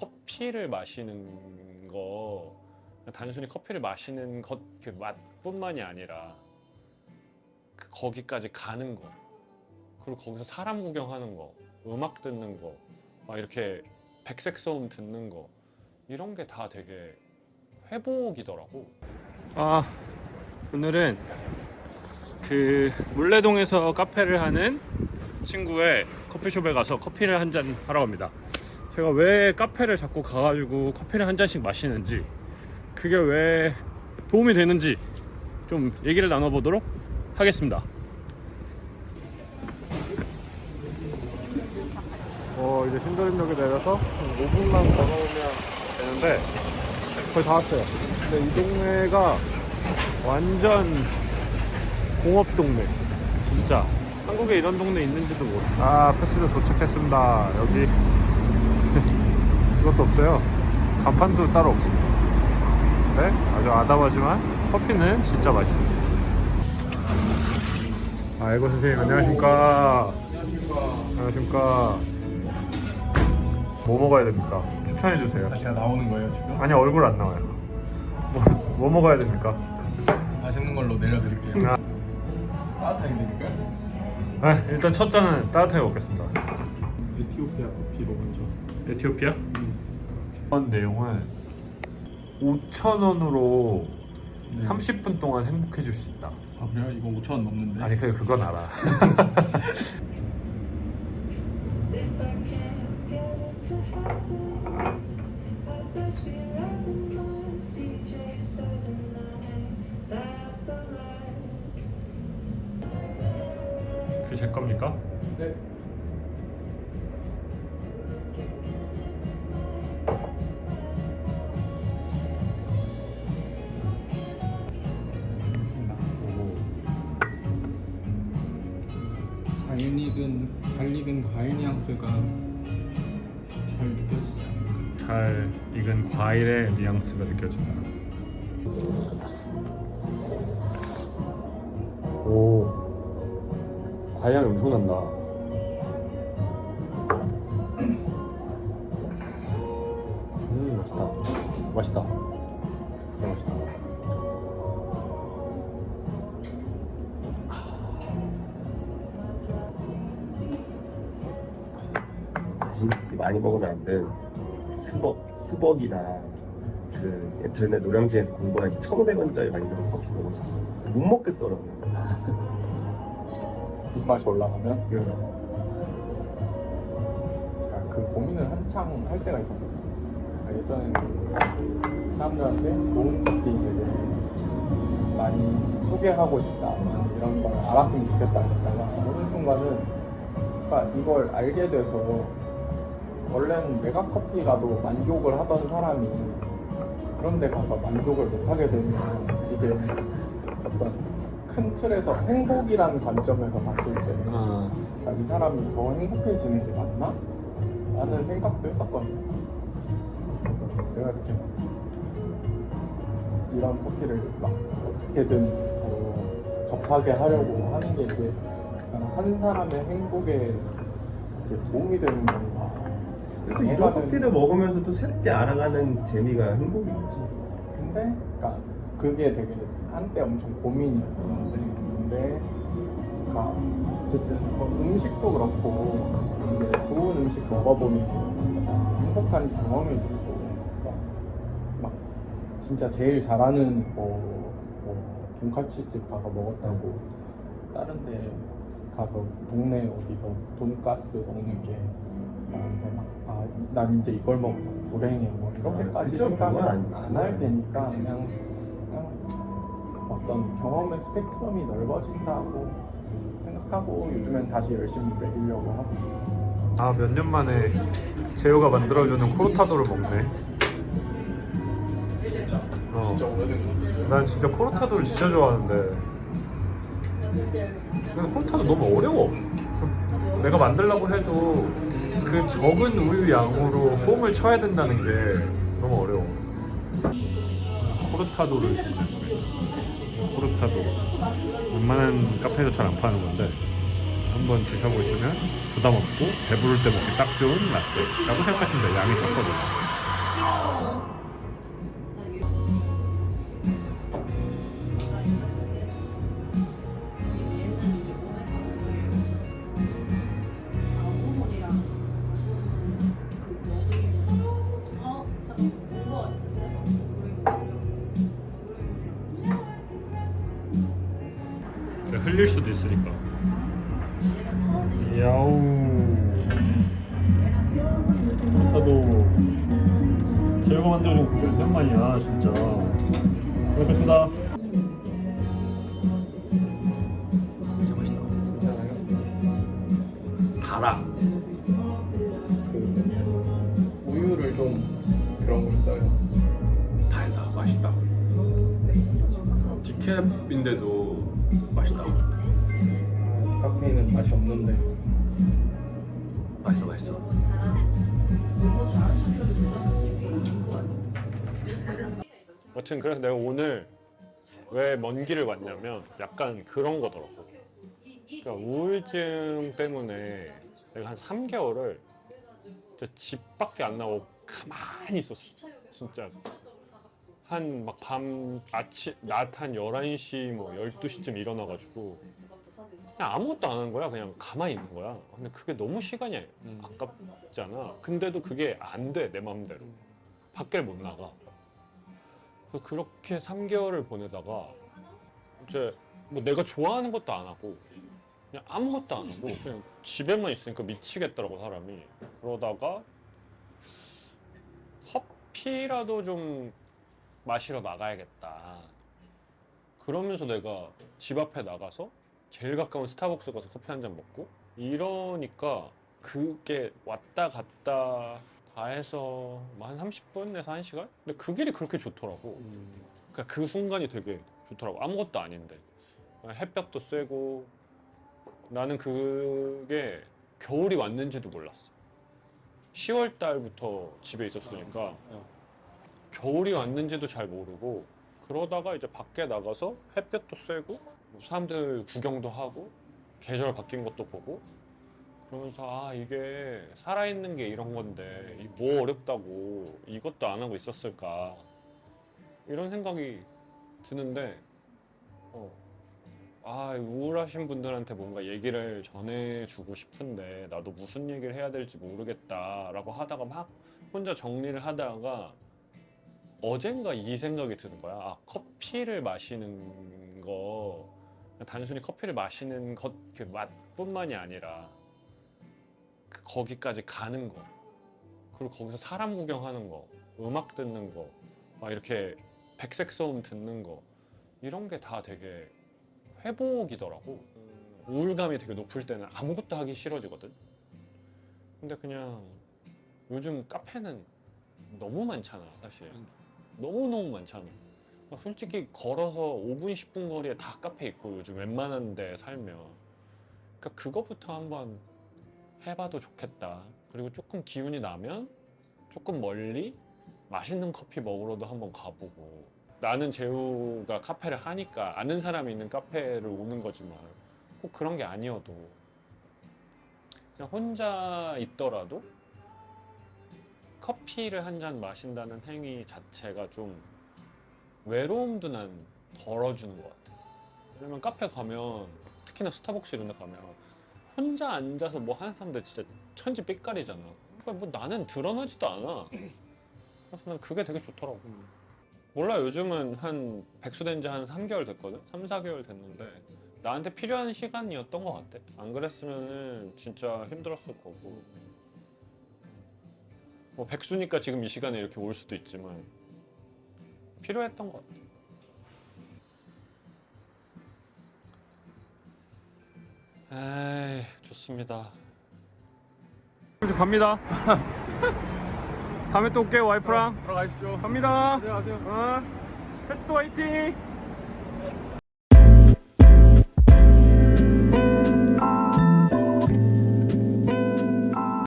커피를 마시는 거 단순히 커피를 마시는 것 그 맛뿐만이 아니라 그 거기까지 가는 거 그리고 거기서 사람 구경하는 거 음악 듣는 거 막 이렇게 백색 소음 듣는 거 이런 게 다 되게 회복이더라고. 아 오늘은 그 물레동에서 카페를 하는 친구의 커피숍에 가서 커피를 한 잔 하러 갑니다. 제가 왜 카페를 자꾸 가가지고 커피를 한 잔씩 마시는지 그게 왜 도움이 되는지 좀 얘기를 나눠보도록 하겠습니다. 어 이제 신도림역에 내려서 한 5분만 걸어오면 되는데 거의 다 왔어요. 근데 이 동네가 완전 공업 동네. 진짜 한국에 이런 동네 있는지도 모르. 아 패스도 도착했습니다. 여기 그것도 없어요. 간판도 따로 없습니다. 네, 아주 아담하지만 커피는 진짜 맛있습니다. 아이고 선생님 안녕하십니까. 안녕하십니까. 뭐 먹어야 됩니까? 추천해 주세요. 아, 제가 나오는 거예요 지금? 아니 얼굴 안 나와요. 뭐, 뭐 먹어야 됩니까? 맛있는 걸로 내려드릴게요 아. 따뜻하게 드릴까요? 아, 일단 첫 잔은 따뜻하게 먹겠습니다. 에티오피아 커피로 먼저 에티오피아? 이번 내용은 5,000원으로 네. 30분 동안 행복해질 수 있다. 아 그래요? 이거 5천 원 넘는데 아니 그 그건 알아. If I can't get to heaven, I guess we ran my CJ seven nine at the light. 그게 제 겁니까? 네 잘 익은 잘 익은 과일 뉘앙스가 잘 느껴지지 않을까 잘 익은 과일의 뉘앙스가 느껴진다. 오, 과일 향이 엄청 난다. 음, 맛있다. 맛있다. 맛있다. 많이 먹으면 안 돼. 스벅, 스벅이나 그 예전에 노량진에서 공부할 때 1,500원짜리 많이 들어 커피 먹었어. 못 먹겠더라고. 입맛이 올라가면 그 그러니까 그 고민을 한창 할 때가 있었거든요. 그러니까 예전에는 사람들한테 좋은 커피 되게 많이 소개하고 싶다 이런 걸 알았으면 좋겠다 했다가 어느 순간은 그러니까 이걸 알게 돼서 원래는 메가 커피 가도 만족을 하던 사람이 그런 데 가서 만족을 못 하게 되면 이게 어떤 큰 틀에서 행복이라는 관점에서 봤을 때는 아, 아, 이 사람이 더 행복해지는 게 맞나? 라는 생각도 했었거든요. 내가 이렇게 막 이런 커피를 막 어떻게든 더 접하게 하려고 하는 게 이게 약간 한 사람의 행복에 도움이 되는 건가? 그래도 이런 커피를 먹으면서 또 새롭게 알아가는 재미가 행복인 거지. 근데 그러니까 그게 되게 한때 엄청 고민이었었는데 근데 그러니까 어쨌든 뭐 음식도 그렇고 이제 좋은 음식 먹어보면 행복한 경험이 들고 그러니까 막 진짜 제일 잘하는 뭐, 뭐 돈까스집 가서 먹었다고 다른 데 가서 동네 어디서 돈가스 먹는 게 나한테 막 아 난 이제 이걸 먹어서 불행해 뭐 이렇게까지 그쵸, 그건 생각을 아니- 안할 테니까 그치, 그냥 그치. 그냥 어떤 경험의 스펙트럼이 넓어진다고 생각하고 요즘엔 다시 열심히 먹이려고 하고 있어요. 아 몇 년 만에 재호가 만들어주는 코르타도를 먹네. 어. 진짜 오래된 것 같은데. 난 진짜 코르타도를 진짜 좋아하는데 근데 코르타도 너무 어려워 내가 만들려고 해도 그 적은 우유 양으로 폼을 쳐야 된다는 게 너무 어려워. 코르타도를 코르타도 웬만한 카페에서 잘 안 파는 건데 한번 드셔보시면 부담 없고 배부를 때 먹기 딱 좋은 라떼라고 생각하시면 돼요. 양이 적거든요 흘릴 수도 있으니까. 야우. 토마토도 제가 만들어준 거 오랜만이야 진짜. 먹겠습니다. 진짜 맛있다. 괜찮아요? 달아. 그 우유를 좀 그런 거 있어요. 달다. 맛있다. 디캡인데도 맛있다. 아, 디카페인은 맛이 없는데. 맛있어, 맛있어. 여튼 그래서 내가 오늘 왜 먼 길을 왔냐면 약간 그런 거더라고. 그러니까 우울증 때문에 내가 한 3개월을 집 밖에 안 나오고 가만히 있었어. 진짜 한 막 밤 아침 낮 한 11시 뭐 12시쯤 일어나가지고 그냥 아무것도 안 하는 거야. 그냥 가만히 있는 거야. 근데 그게 너무 시간이 음. 아깝잖아. 근데도 그게 안 돼, 내 마음대로. 밖을 못 나가. 그래서 그렇게 3개월을 보내다가 이제 뭐 내가 좋아하는 것도 안 하고 그냥 아무것도 안 하고 그냥 집에만 있으니까 미치겠더라고 사람이. 그러다가 커피라도 좀 마시러 나가야겠다. 그러면서 내가 집 앞에 나가서 제일 가까운 스타벅스 가서 커피 한 잔 먹고 이러니까 그게 왔다 갔다 다 해서 뭐한 30분에서 1시간? 근데 그 길이 그렇게 좋더라고. 그러니까 그 순간이 되게 좋더라고. 아무것도 아닌데. 햇볕도 쐬고 나는 그게 겨울이 왔는지도 몰랐어. 10월 달부터 집에 있었으니까 겨울이 왔는지도 잘 모르고 그러다가 이제 밖에 나가서 햇볕도 쐬고 뭐 사람들 구경도 하고 계절 바뀐 것도 보고 그러면서 아 이게 살아있는 게 이런 건데 이뭐 어렵다고 이것도 안 하고 있었을까? 이런 생각이 드는데 어, 아 우울하신 분들한테 뭔가 얘기를 전해주고 싶은데 나도 무슨 얘기를 해야 될지 모르겠다라고 하다가 막 혼자 정리를 하다가 어젠가 이 생각이 드는 거야. 아, 커피를 마시는 거. 단순히 커피를 마시는 것 그 맛뿐만이 아니라 그 거기까지 가는 거. 그리고 거기서 사람 구경하는 거. 음악 듣는 거. 막 이렇게 백색 소음 듣는 거. 이런 게 다 되게 회복이더라고. 우울감이 되게 높을 때는 아무것도 하기 싫어지거든. 근데 그냥 요즘 카페는 너무 많잖아 사실 너무너무 많잖아 솔직히 걸어서 5분 10분 거리에 다 카페 있고 요즘 웬만한 데 살면. 그러니까 그거부터 한번 해봐도 좋겠다. 그리고 조금 기운이 나면 조금 멀리 맛있는 커피 먹으러도 한번 가보고. 나는 재우가 카페를 하니까 아는 사람이 있는 카페를 오는 거지만 꼭 그런 게 아니어도 그냥 혼자 있더라도 커피를 한 잔 마신다는 행위 자체가 좀 외로움도 난 덜어주는 것 같아. 왜냐면 카페 가면 특히나 스타벅스 이런 데 가면 혼자 앉아서 뭐 하는 사람들 진짜 천지 삑깔이잖아. 그러니까 뭐 나는 드러나지도 않아. 그래서 난 그게 되게 좋더라고. 몰라 요즘은 한 백수된 지 한 3개월 됐거든? 3, 4개월 됐는데 나한테 필요한 시간이었던 것 같아. 안 그랬으면은 진짜 힘들었을 거고. 뭐 백수니까 지금 이 시간에 이렇게 올 수도 있지만 필요했던 것 같아. 에이 좋습니다. 이제 갑니다. 다음에 또 올게요 와이프랑. 들어가십시오. 갑니다. 안녕하세요. 어? 테스트 화이팅!